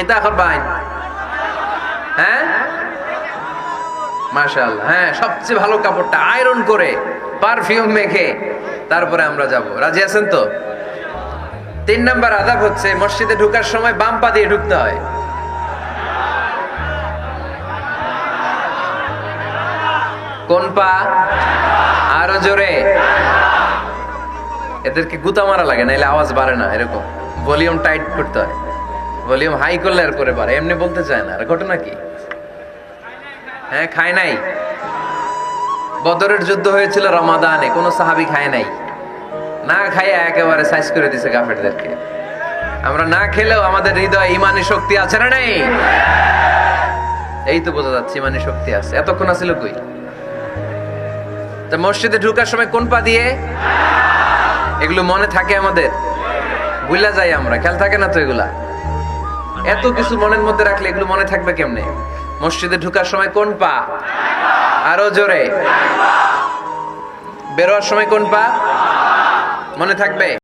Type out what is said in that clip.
খিতা করবাইন হ্যাঁ? মাশাল হ্যাঁ সবচেয়ে ভালো কাপড়টা আয়রন করে পারফিউম মেখে, তারপরে আমরা যাব। রাজি আছেন তো? তিন নাম্বার আদাব হচ্ছে, মসজিদে ঢুকার সময় বাম পা দিয়ে ঢুকতে হয়। কোন পা? আরও জোরে। এদেরকে গুতা মারা লাগে, নাইলে আওয়াজ বাড়ে না, এরকম। ভলিউম টাইট করতে হয়। ভলিউম হাই করলে আর করে পারে, এমনি বলতে চায় না। আর ঘটনা কি? হ্যাঁ খায় নাই। বদরের যুদ্ধ হয়েছিল রমাদানে, কোনো সাহাবি খায় নাই। না খাইয়া একেবারে সাইজ করে দিছে কাফেরদেরকে। আমরা না খেলেও আমাদের হৃদয় ইমানি শক্তি আছে না নাই? এই তো বোঝা যাচ্ছে ইমানি শক্তি আছে। এতক্ষণ আছিল কই? তা মসজিদে ঢুকার সময় কোন পা দিয়ে? এগুলো মনে থাকে আমাদের। ভুলা যাই আমরা, খেয়াল থাকে না তো এগুলা? এত কিছু মনের মধ্যে রাখলে এগুলো মনে থাকবে কেমনে? মসজিদে ঢুকার সময় কোন পা? আরও জোরে। বেরোয়ার সময় কোন পা? মনে থাকবে?